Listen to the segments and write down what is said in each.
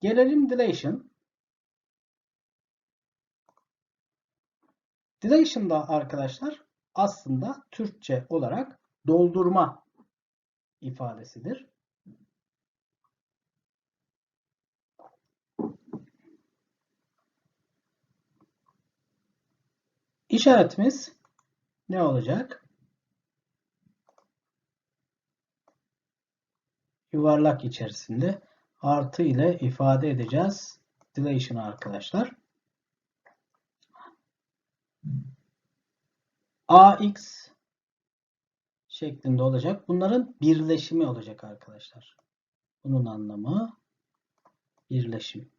Gelelim dilation. Dilation da arkadaşlar aslında Türkçe olarak doldurma ifadesidir. İşaretimiz ne olacak? Yuvarlak içerisinde artı ile ifade edeceğiz. Dilation'ı arkadaşlar. AX şeklinde olacak. Bunların birleşimi olacak arkadaşlar. Bunun anlamı birleşim.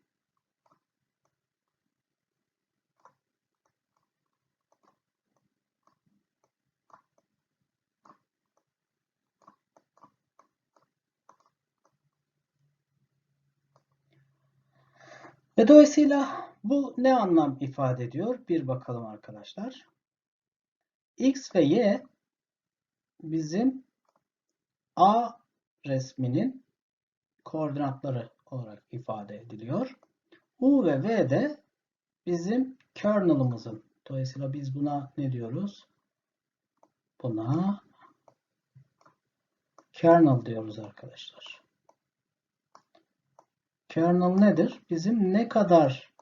Ve dolayısıyla bu ne anlam ifade ediyor? Bir bakalım arkadaşlar. X ve Y bizim A resminin koordinatları olarak ifade ediliyor. U ve V de bizim kernel'ımızın. Dolayısıyla biz buna ne diyoruz? Buna kernel diyoruz arkadaşlar. Kernel nedir? Bizim ne kadar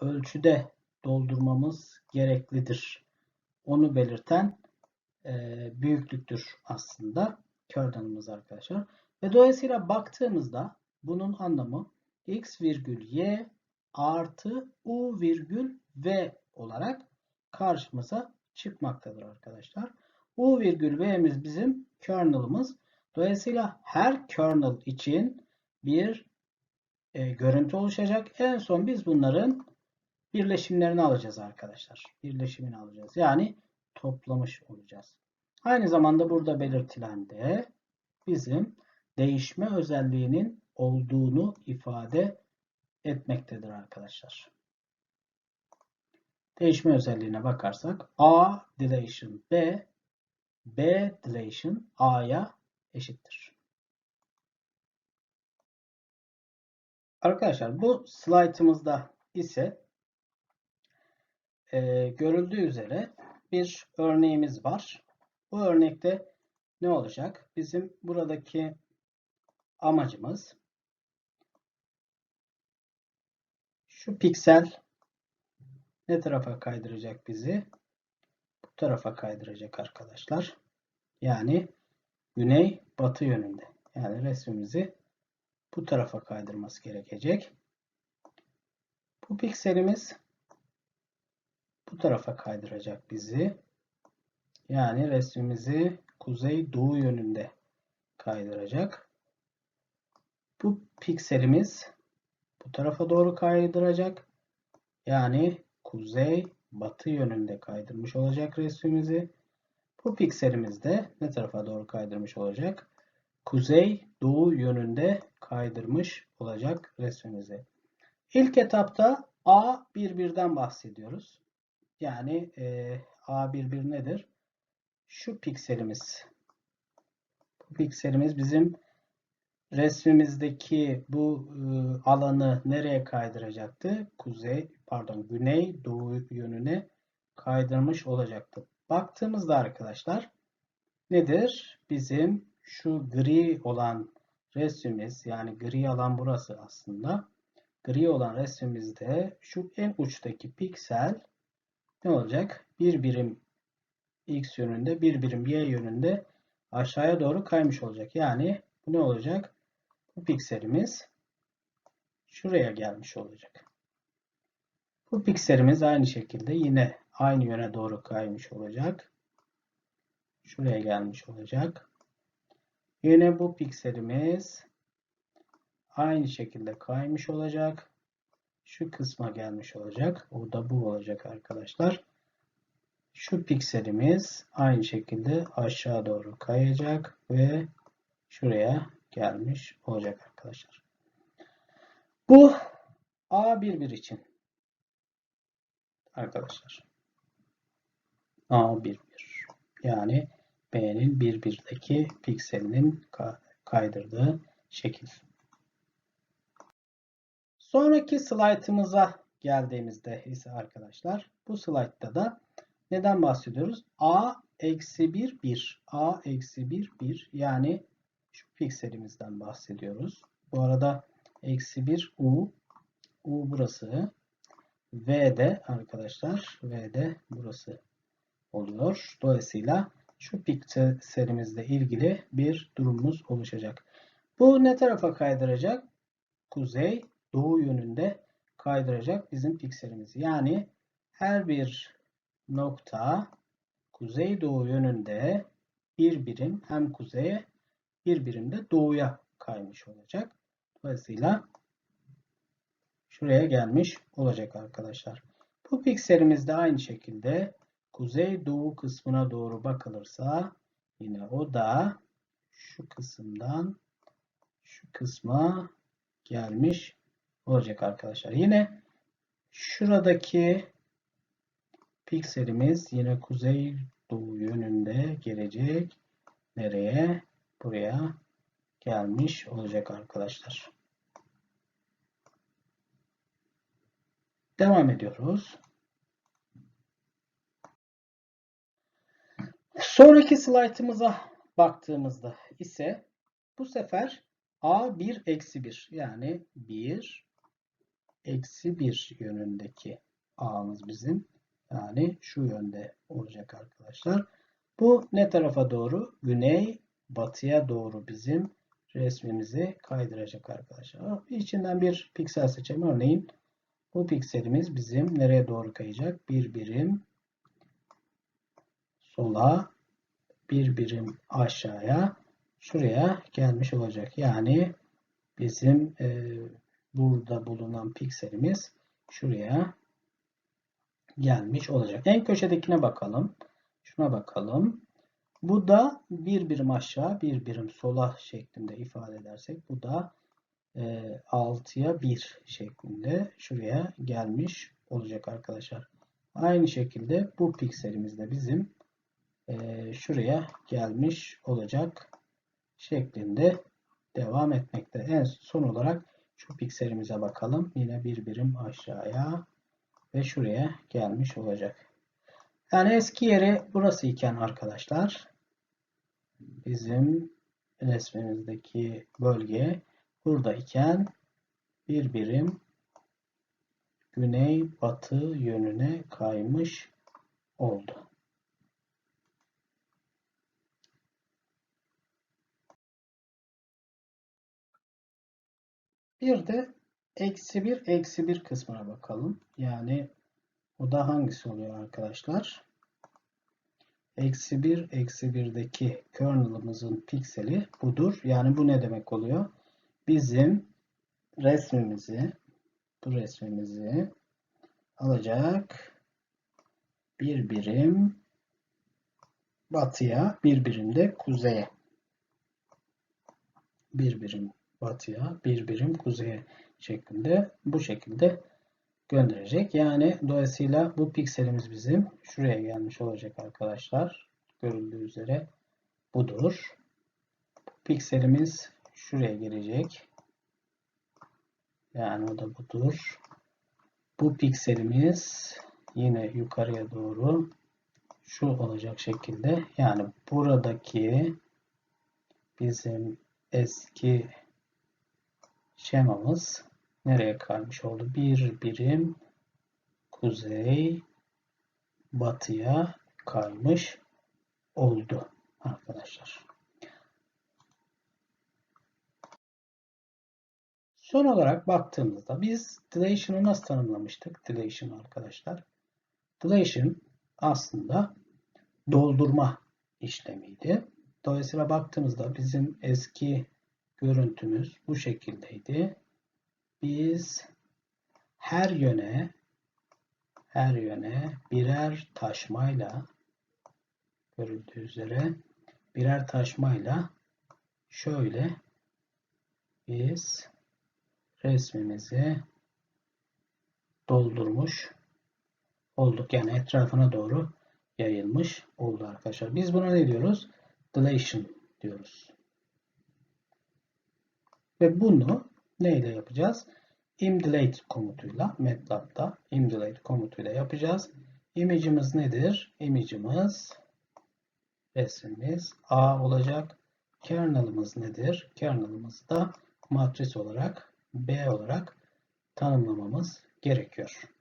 ölçüde doldurmamız gereklidir. Onu belirten e, büyüklüktür aslında kernel'ımız arkadaşlar. Ve dolayısıyla baktığımızda bunun anlamı x virgül y artı u virgül v olarak karşımıza çıkmaktadır arkadaşlar. u virgül v'miz bizim kernel'ımız. Dolayısıyla her kernel için bir e, görüntü oluşacak. En son biz bunların birleşimlerini alacağız arkadaşlar. Birleşimini alacağız. Yani toplamış olacağız. Aynı zamanda burada belirtilen de bizim değişme özelliğinin olduğunu ifade etmektedir arkadaşlar. Değişme özelliğine bakarsak A dilation B B dilation A'ya eşittir. Arkadaşlar bu slaytımızda ise e, görüldüğü üzere bir örneğimiz var. Bu örnekte ne olacak? Bizim buradaki amacımız şu piksel ne tarafa kaydıracak bizi? Bu tarafa kaydıracak arkadaşlar. Yani güney batı yönünde. Yani resmimizi bu tarafa kaydırması gerekecek. Bu pikselimiz bu tarafa kaydıracak bizi. Yani resmimizi kuzey doğu yönünde kaydıracak. Bu pikselimiz bu tarafa doğru kaydıracak. Yani kuzey batı yönünde kaydırmış olacak resmimizi. Bu pikselimiz de ne tarafa doğru kaydırmış olacak? Kuzey doğu yönünde kaydırmış olacak resmimizi. İlk etapta A11'den bahsediyoruz. Yani e, A11 nedir? Şu pikselimiz. Bu pikselimiz bizim resmimizdeki bu e, alanı nereye kaydıracaktı? Kuzey, pardon, güney doğu yönüne kaydırmış olacaktı. Baktığımızda arkadaşlar nedir? Bizim şu gri olan resmimiz yani gri alan burası aslında. Gri olan resmimizde şu en uçtaki piksel ne olacak? Bir birim x yönünde, bir birim y yönünde aşağıya doğru kaymış olacak. Yani bu ne olacak? Bu pikselimiz şuraya gelmiş olacak. Bu pikselimiz aynı şekilde yine aynı yöne doğru kaymış olacak. Şuraya gelmiş olacak. Yine bu pikselimiz aynı şekilde kaymış olacak. Şu kısma gelmiş olacak. O da bu olacak arkadaşlar. Şu pikselimiz aynı şekilde aşağı doğru kayacak ve şuraya gelmiş olacak arkadaşlar. Bu A11 için arkadaşlar. A11 yani B'nin birdeki pikselinin kaydırdığı şekil. Sonraki slaytımıza geldiğimizde ise arkadaşlar bu slaytta da neden bahsediyoruz? A eksi 1 1. A eksi 1 1 yani şu pikselimizden bahsediyoruz. Bu arada eksi 1 U. U burası. V'de arkadaşlar. V'de burası oluyor. Dolayısıyla şu pikselimizle ilgili bir durumumuz oluşacak. Bu ne tarafa kaydıracak? Kuzey, doğu yönünde kaydıracak bizim pikselimiz. Yani her bir nokta kuzey doğu yönünde bir birim hem kuzeye bir birim de doğuya kaymış olacak. Dolayısıyla şuraya gelmiş olacak arkadaşlar. Bu pikselimiz de aynı şekilde kuzey doğu kısmına doğru bakılırsa yine o da şu kısımdan şu kısma gelmiş olacak arkadaşlar. Yine şuradaki pikselimiz yine kuzey doğu yönünde gelecek. Nereye? Buraya gelmiş olacak arkadaşlar. Devam ediyoruz. Sonraki slaytımıza baktığımızda ise bu sefer A 1 eksi 1 yani 1 eksi 1 yönündeki A'mız bizim. Yani şu yönde olacak arkadaşlar. Bu ne tarafa doğru? Güney batıya doğru bizim resmimizi kaydıracak arkadaşlar. İçinden bir piksel seçelim. Örneğin bu pikselimiz bizim nereye doğru kayacak? Bir birim sola, bir birim aşağıya, şuraya gelmiş olacak. Yani bizim e, burada bulunan pikselimiz şuraya gelmiş olacak. En köşedekine bakalım. Şuna bakalım. Bu da bir birim aşağı, bir birim sola şeklinde ifade edersek bu da e, 6'ya 1 şeklinde şuraya gelmiş olacak arkadaşlar. Aynı şekilde bu pikselimiz de bizim e, şuraya gelmiş olacak şeklinde devam etmekte. En son olarak şu pikselimize bakalım. Yine bir birim aşağıya ve şuraya gelmiş olacak. Yani eski yeri burası iken arkadaşlar bizim resmimizdeki bölge burada iken bir birim güney batı yönüne kaymış oldu. Bir de eksi 1 eksi 1 kısmına bakalım. Yani o da hangisi oluyor arkadaşlar? Eksi 1 eksi 1'deki kernel'ımızın pikseli budur. Yani bu ne demek oluyor? Bizim resmimizi bu resmimizi alacak bir birim batıya bir birim de kuzeye bir birim batıya bir birim kuzeye şeklinde bu şekilde gönderecek. Yani dolayısıyla bu pikselimiz bizim şuraya gelmiş olacak arkadaşlar. Görüldüğü üzere budur. Pikselimiz şuraya gelecek. Yani o da budur. Bu pikselimiz yine yukarıya doğru şu olacak şekilde. Yani buradaki bizim eski şemamız nereye kaymış oldu? Bir birim kuzey batıya kaymış oldu arkadaşlar. Son olarak baktığımızda biz deletion'u nasıl tanımlamıştık? Delation arkadaşlar. Delation aslında doldurma işlemiydi. Dolayısıyla baktığımızda bizim eski görüntümüz bu şekildeydi. Biz her yöne her yöne birer taşmayla görüldüğü üzere birer taşmayla şöyle biz resmimizi doldurmuş olduk. Yani etrafına doğru yayılmış oldu arkadaşlar. Biz buna ne diyoruz? Dilation diyoruz. Ve bunu neyle yapacağız? imdelate komutuyla MATLAB'da imdelate komutuyla yapacağız. Image'imiz nedir? Image'imiz resmimiz A olacak. Kernel'ımız nedir? Kernel'ımız da matris olarak B olarak tanımlamamız gerekiyor.